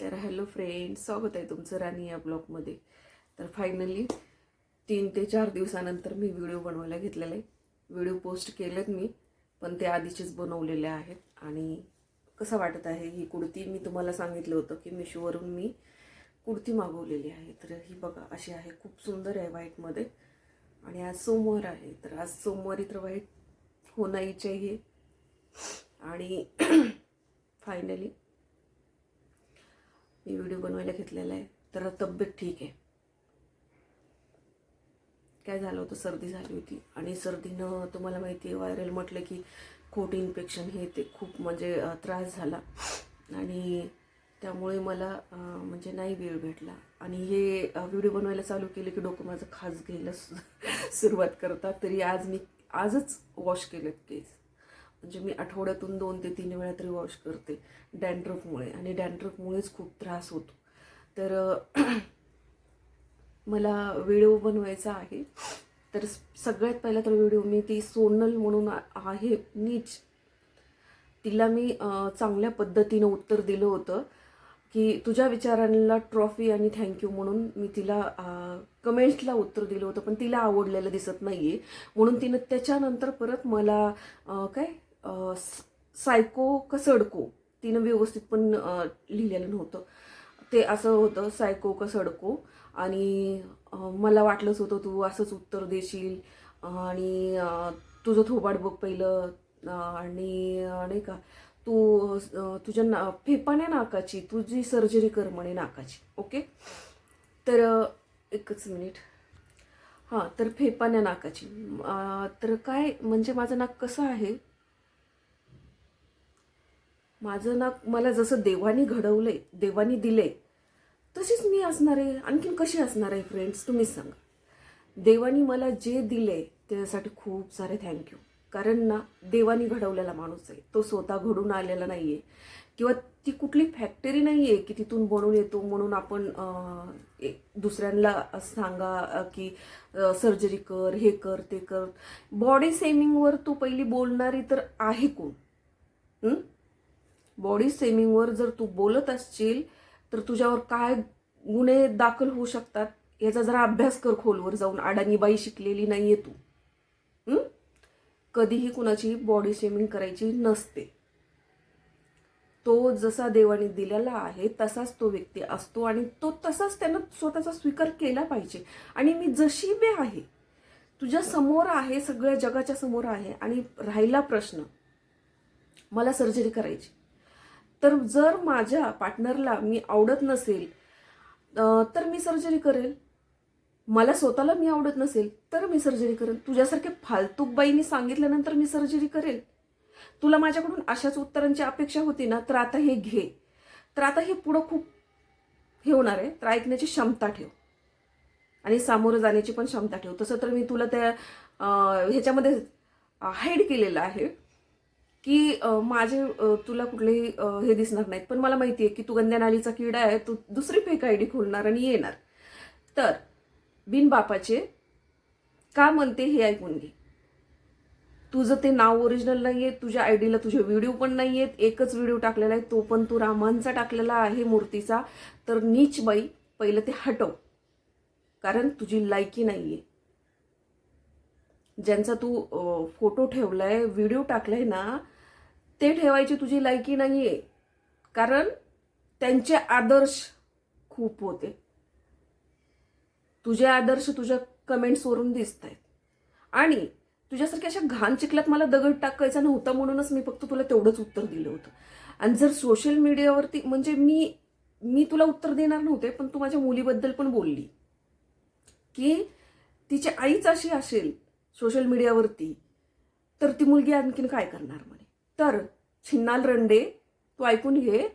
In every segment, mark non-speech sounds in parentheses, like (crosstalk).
तर hello friend स्वागत आहे तुमचं राणी या ब्लॉगमध्ये. तर फायनली तीन ते चार दिवसानंतर मी व्हिडिओ बनवायला घेतलेला आहे. व्हिडिओ पोस्ट केलेत मी पण ते आधीचेच बनवलेले आहेत. आणि कसं वाटत आहे ही कुर्ती मी तुम्हाला सांगितलं होतं की मिशोवरून मी कुर्ती मागवलेली आहे. तर ही बघा अशी आहे खूप सुंदर आहे व्हाईटमध्ये आणि आज सोमवार आहे तर आज सोमवारी तर व्हाईट होणारीच आहे. आणि (clears throat) फायनली मी व्हिडिओ बनवायला घेतलेला आहे. तर तब्येत ठीक आहे. काय झालं होतं? सर्दी झाली होती. आणि सर्दीनं तुम्हाला माहिती आहे व्हायरल म्हटलं की खोट इन्फेक्शन हे ते खूप म्हणजे त्रास झाला. आणि त्यामुळे मला म्हणजे नाही वेळ भेटला. आणि हे व्हिडिओ बनवायला चालू केले की डोकं माझं खास घ्यायला सुरुवात करतात. तरी आज मी आजच वॉश केलेत केस म्हणजे मी आठवड्यातून दोन ते तीन वेळा तरी वॉश करते डॅन्ड्रफमुळे आणि डॅन्ड्रफमुळेच खूप त्रास होतो. तर मला व्हिडिओ बनवायचा आहे. तर सगळ्यात पहिला तर व्हिडिओ मी ती सोनल म्हणून आहे नीच. तिला मी चांगल्या पद्धतीनं उत्तर दिलं होतं की तुझ्या विचारांना ट्रॉफी आणि थँक्यू म्हणून मी तिला कमेंट्सला उत्तर दिलं होतं पण तिला आवडलेलं दिसत नाही आहे म्हणून तिनं त्याच्यानंतर परत मला काय? सायको का सडको? तिनं व्यवस्थित पण लिहिलेलं नव्हतं. ते असं होतं सायको का सडको? आणि मला वाटलंच होतं तू असंच उत्तर देशील. आणि तुझं थोबाड बघ पहिलं. आणि नाही का तू तुझ्या ना फेपाण्या नाकाची तुझी सर्जरी कर म्हणे नाकाची. ओके? तर एकच मिनिट. हां तर फेपाण्या नाकाची. तर काय म्हणजे माझं नाक कसं आहे? माझं ना मला जसं देवानी घडवलंय देवानी दिले तशीच मी असणार आहे. आणखीन कशी असणार आहे फ्रेंड्स तुम्हीच सांगा. देवानी मला जे दिले त्याच्यासाठी खूप सारे थँक्यू कारण ना देवानी घडवलेला माणूस आहे. तो स्वतः घडून आलेला नाही आहे किंवा ती कुठली फॅक्टरी नाही आहे की तिथून बनवून येतो म्हणून आपण दुसऱ्यांना सांगा की सर्जरी कर हे कर ते कर. बॉडी सेमिंगवर तू पहिली बोलणारी तर आहे कोण? बॉडी सेमिंगवर जर तू बोलत असशील तर तुझ्यावर काय गुन्हे दाखल होऊ शकतात याचा जरा अभ्यास कर खोलवर जाऊन. अडाणीबाई शिकलेली नाही आहे तू कधीही कुणाची बॉडी शेमिंग करायची नसते. तो जसा देवाने दिलेला आहे तसाच तो व्यक्ती असतो आणि तो तसाच त्यानं स्वतःचा स्वीकार केला पाहिजे. आणि मी जशी बी आहे तुझ्या समोर आहे सगळ्या जगाच्या समोर आहे आणि राहिला प्रश्न मला सर्जरी करायची. तर जर माझ्या पार्टनरला मी आवडत नसेल तर मी सर्जरी करेल. मला स्वतःला मी आवडत नसेल तर मी सर्जरी करेल. तुझ्यासारख्या फालतूकबाईंनी सांगितल्यानंतर मी सर्जरी करेल. तुला माझ्याकडून अशाच उत्तरांची अपेक्षा होती ना तर आता हे घे. तर आता हे पुढं खूप हे होणार आहे. तर ऐकण्याची क्षमता ठेव. आणि सामोरं जाण्याची पण क्षमता ठेव. तसं तर मी तुला त्या ह्याच्यामध्ये हाईड केलेलं आहे. की माझे तुला कुठलेही हे दिसणार नाहीत. पण मला माहिती आहे की तू गंद्या नालीचा किडा आहे तू दुसरी फेक आय डी खोलणार आणि येणार. तर बिनबापाचे का म्हणते हे ऐकून घे. तुझं ते नाव ओरिजिनल नाही आहे तुझ्या आय डीला तुझे व्हिडिओ पण नाही आहेत एकच व्हिडिओ टाकलेला आहे तो पण तू रामांचा टाकलेला आहे मूर्तीचा. तर नीच बाई पहिलं ते हटव. कारण तुझी लायकी नाही आहे ज्यांचा तू फोटो ठेवलाय व्हिडिओ टाकलाय ना ते ठेवायची तुझी लायकी नाही आहे कारण त्यांचे आदर्श खूप होते. तुझे आदर्श तुझ्या कमेंट्सवरून दिसत आहेत आणि तुझ्यासारख्या अशा घाण चिखलात मला दगड टाकायचा नव्हता म्हणूनच मी फक्त तुला तेवढंच उत्तर दिलं होतं. आणि जर सोशल मीडियावरती म्हणजे मी मी तुला उत्तर देणार नव्हते पण तू माझ्या मुलीबद्दल पण बोलली. की तिची आईच अशी असेल सोशल मीडियावरती तर ती मुलगी आणखीन काय करणार मग? तर छिन्नाल रंडे तू ऐकून घे.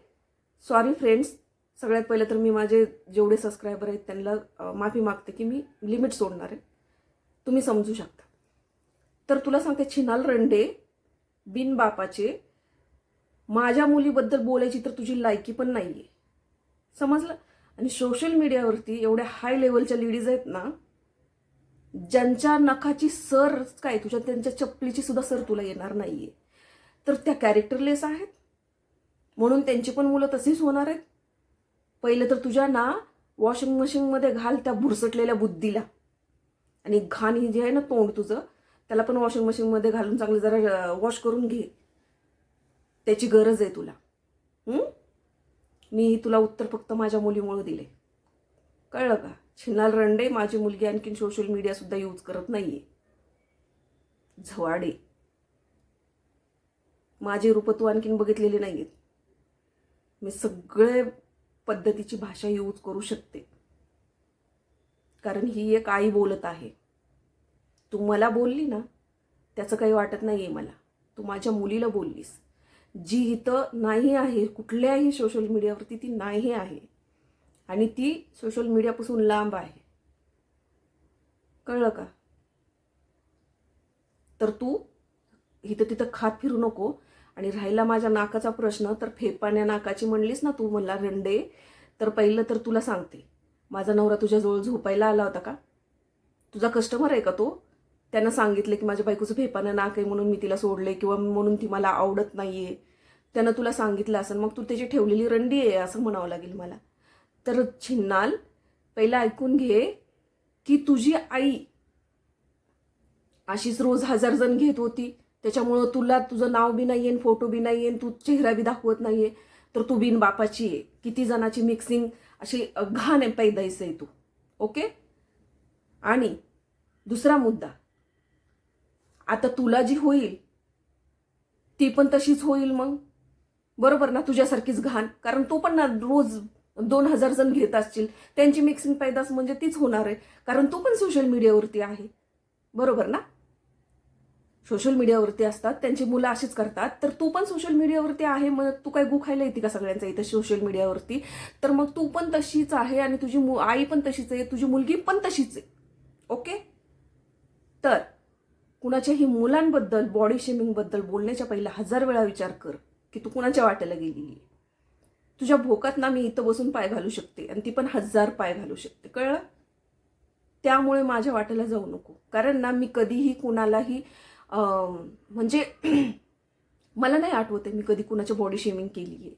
सॉरी फ्रेंड्स सगळ्यात पहिलं तर मी माझे जेवढे सबस्क्रायबर आहेत त्यांना माफी मागते की मी लिमिट सोडणार आहे. तुम्ही समजू शकता. तर तुला सांगते छिनाल रंडे बिन बापाचे माझ्या मुलीबद्दल बोलायची तर तुझी लायकी पण नाही आहे समजलं? आणि सोशल मीडियावरती एवढ्या हाय लेवलच्या लेडीज आहेत ना ज्यांच्या नखाची सर काय तुझ्या त्यांच्या चपलीची सुद्धा सर तुला येणार नाही आहे तर त्या कॅरेक्टरलेस आहेत. म्हणून त्यांची पण मुलं तशीच होणार आहेत. पहिलं तर तुझ्या ना वॉशिंग मशीनमध्ये घाल त्या भुरसटलेल्या बुद्धीला. आणि घाण ही जी आहे ना तोंड तुझं त्याला पण वॉशिंग मशीनमध्ये घालून चांगलं जरा वॉश करून घे. त्याची गरज आहे तुला. मी तुला उत्तर फक्त माझ्या मुलीमुळं दिले कळलं का? छिन्नाल रंडे माझी मुलगी आणखीन सोशल मीडियासुद्धा यूज करत नाही आहे झवाडे. माझी रूप तू आणखीन बघितलेली आहेत मी सगळे पद्धतीची भाषा यूज करू शकते. कारण ही एक आई बोलत आहे. तू मला बोलली ना त्याचं काही वाटत नाही आहे मला. तू माझ्या मुलीला बोललीस. जी इथं नाही आहे कुठल्याही सोशल मीडियावरती ती नाही आहे. आणि ती सोशल मीडियापासून लांब आहे. कळलं का? तर तू इथं तिथं खात फिरू नको. आणि राहिला माझ्या नाकाचा प्रश्न तर फेपाण्या नाकाची म्हणलीस ना तू मला रंडे तर पहिलं तर तुला सांगते. माझा नवरा तुझ्याजवळ झोपायला आला होता का? तुझा कस्टमर आहे का तो? त्यानं सांगितलं की माझ्या बायकोचं फेपानं नाक आहे म्हणून मी तिला सोडले किंवा म्हणून ती मला आवडत नाही आहे त्यानं तुला सांगितलं असं मग तू त्याची ठेवलेली रंडी आहे असं म्हणावं लागेल मला. तर छिन्नाल पहिला ऐकून घे की तुझी आई अशीच रोज हजार जण घेत होती. त्याच्यामुळं तुला तुझं नाव बी नाहीये आणि फोटो बी नाहीये आणि तू चेहरा बी दाखवत नाहीये. तर तू बिन बापाची आहे. किती जणाची मिक्सिंग अशी घाण आहे पैदाईस आहे तू. ओके आणि दुसरा मुद्दा. आता तुला जी होईल ती पण तशीच होईल मग. बरोबर ना? तुझ्यासारखीच घाण. कारण तू पण ना रोज दोन हजार जण घेत असतील. त्यांची मिक्सिंग पैदास म्हणजे तीच होणार आहे. कारण तू पण सोशल मीडियावरती आहे. बरोबर ना? सोशल मीडियावरती असतात त्यांची मुलं अशीच करतात. तर तू पण सोशल मीडियावरती आहे मग तू काय गुखायला येते का सगळ्यांचा इथं सोशल मीडियावरती? तर मग तू पण तशीच आहे आणि तुझी मु आई पण तशीच आहे तुझी मुलगी पण तशीच आहे. ओके? तर कुणाच्याही मुलांबद्दल बॉडी शेमिंगबद्दल बोलण्याच्या पहिला हजार वेळा विचार कर की तू कुणाच्या वाट्याला गेलेली आहे? तुझ्या भोकात ना मी इथं बसून पाय घालू शकते आणि ती पण हजार पाय घालू शकते. कळलं? त्यामुळे माझ्या वाट्याला जाऊ नको. कारण ना मी कधीही कुणालाही म्हणजे (clears throat) मला नाही आठवत आहे मी कधी कुणाच्या बॉडी शेमिंग केली आहे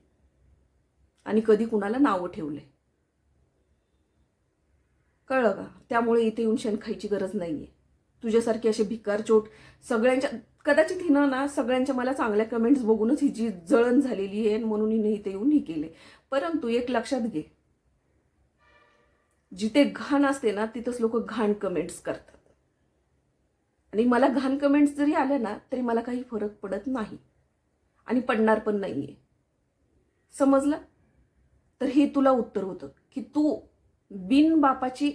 आणि कधी कुणाला नावं ठेवले कळलं का? त्यामुळे इथे येऊन शेण खायची गरज नाही आहे तुझ्यासारखी असे भिकार चोट सगळ्यांच्या कदाचित हिनं ना सगळ्यांच्या मला चांगल्या कमेंट्स बघूनच हिची जळण झालेली आहे म्हणून हिने इथे येऊन हे केले परंतु एक लक्षात घे. जिथे घाण असते ना तिथंच लोक घाण कमेंट्स करतात. आणि मला घाण कमेंट्स जरी आल्या ना तरी मला काही फरक पडत नाही. आणि पडणार पण नाही आहे समजलं? तर हे तुला उत्तर होतं की तू बिन बापाची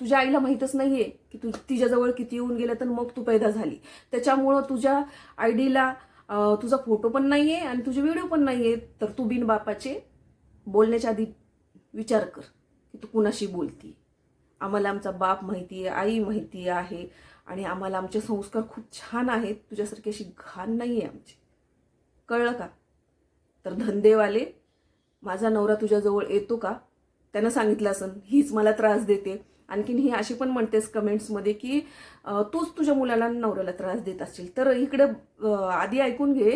तुझ्या आईला माहीतच नाही आहे की तू तिच्याजवळ किती येऊन गेलं तर मग तू पैदा झाली. त्याच्यामुळं तुझ्या आयडीला तुझा फोटो पण नाही आहे आणि तुझे व्हिडिओ पण नाही आहे तर तू बिन बापाचे बोलण्याच्या आधी विचार कर की तू कुणाशी बोलती? आम्हाला आमचा बाप माहिती आहे आई माहिती आहे आणि आम्हाला आमचे संस्कार खूप छान आहेत. तुझ्यासारखी अशी घाण नाही आहे आमची. कळलं का? तर धंदेवाले माझा नवरा तुझ्याजवळ येतो का? त्यानं सांगितलं असं हीच मला त्रास देते. आणखीन ही अशी पण म्हणतेस कमेंट्समध्ये की तूच तुझ्या मुलाला नवऱ्याला त्रास देत असशील. तर इकडे आधी ऐकून घे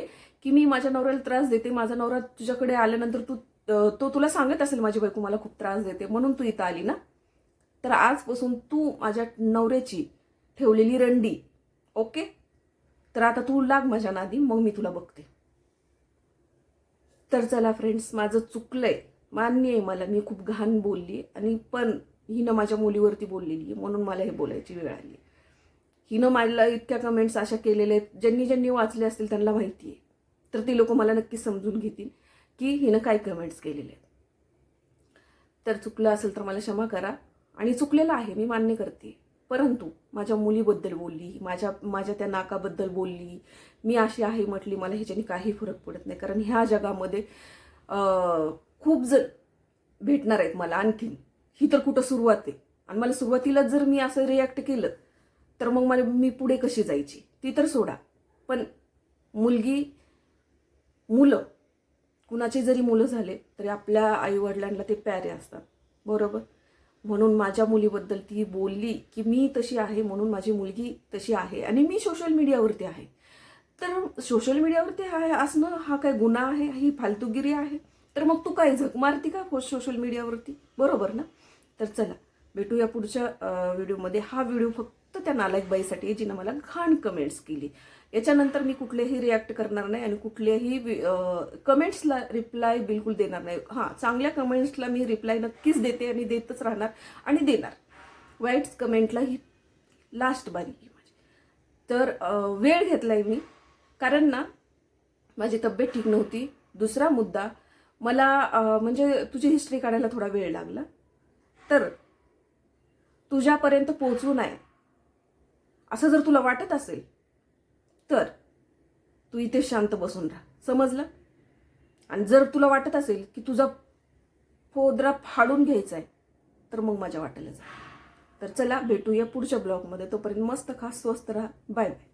की मी माझ्या नवऱ्याला त्रास देते माझा नवरा तुझ्याकडे आल्यानंतर तू तो तुला सांगत असेल माझी बायको मला खूप त्रास देते म्हणून तू इथं आली ना? तर आजपासून तू माझ्या नवऱ्याची ठेवलेली रंडी. ओके? तर आता तू लाग माझ्या नादी मग मी तुला बघते. तर चला फ्रेंड्स माझं चुकलंय. मान्य आहे मला मी खूप घाण बोलली आणि पण हिनं माझ्या मुलीवरती बोललेली आहे म्हणून मला हे बोलायची वेळ आली हिनं मला इतक्या कमेंट्स अशा केलेल्या आहेत ज्यांनी ज्यांनी वाचले असतील त्यांना माहिती आहे. तर ती लोक मला नक्की समजून घेतील की हिनं काय कमेंट्स केलेले आहेत. तर चुकलं असेल तर मला क्षमा करा. आणि चुकलेलं आहे मी मान्य करते. परंतु माझ्या मुलीबद्दल बोलली माझ्या माझ्या त्या नाकाबद्दल बोलली. मी अशी आहे म्हटली मला ह्याच्याने काही फरक पडत नाही. कारण ह्या जगामध्ये खूप जण भेटणार आहेत मला आणखीन ही तर कुठं सुरुवात आहे. आणि मला सुरुवातीलाच जर मी असं रिॲक्ट केलं तर मग मला मी पुढे कशी जायची? ती तर सोडा. पण मुलगी मुलं कुणाचे जरी मुलं झाले तरी आपल्या आईवडिलांना ते प्यारे असतात. बरोबर? म्हणून माझ्या मुलीबद्दल ती बोलली की मी तशी आहे म्हणून माझी मुलगी तशी आहे आणि मी सोशल मीडियावरती आहे. तर सोशल मीडियावरती आहे असणं हा काय गुन्हा आहे ही फालतूगिरी आहे. तर मग तू काय झक मारती का सोशल मीडियावरती बरोबर ना? तर चला भेटूया पुढच्या व्हिडिओमध्ये हा व्हिडिओ फक्त त्या नालायक बाईसाठी जिनं मला घाण कमेंट्स केली. याच्यानंतर मी कुठलेही रिॲक्ट करणार नाही आणि कुठल्याही कमेंट्सला रिप्लाय बिलकुल देणार नाही. हां चांगल्या कमेंट्सला मी रिप्लाय नक्कीच देते आणि देतच राहणार आणि देणार. वाईट कमेंटला ही लास्ट बारी ही माझी. तर वेळ घेतला आहे मी. कारण ना माझी तब्येत ठीक नव्हती. दुसरा मुद्दा मला म्हणजे तुझी हिस्ट्री काढायला थोडा वेळ लागला. तर तुझ्यापर्यंत पोहोचू नये. असं जर तुला वाटत असेल तर तू इथे शांत बसून राहा. समजलं? आणि जर तुला वाटत असेल की तुझा फोदरा फाडून घ्यायचा आहे तर मग माझ्या वाटेला जा. तर चला भेटूया पुढच्या ब्लॉगमध्ये. तोपर्यंत मस्त खा स्वस्त राहा. Bye bye.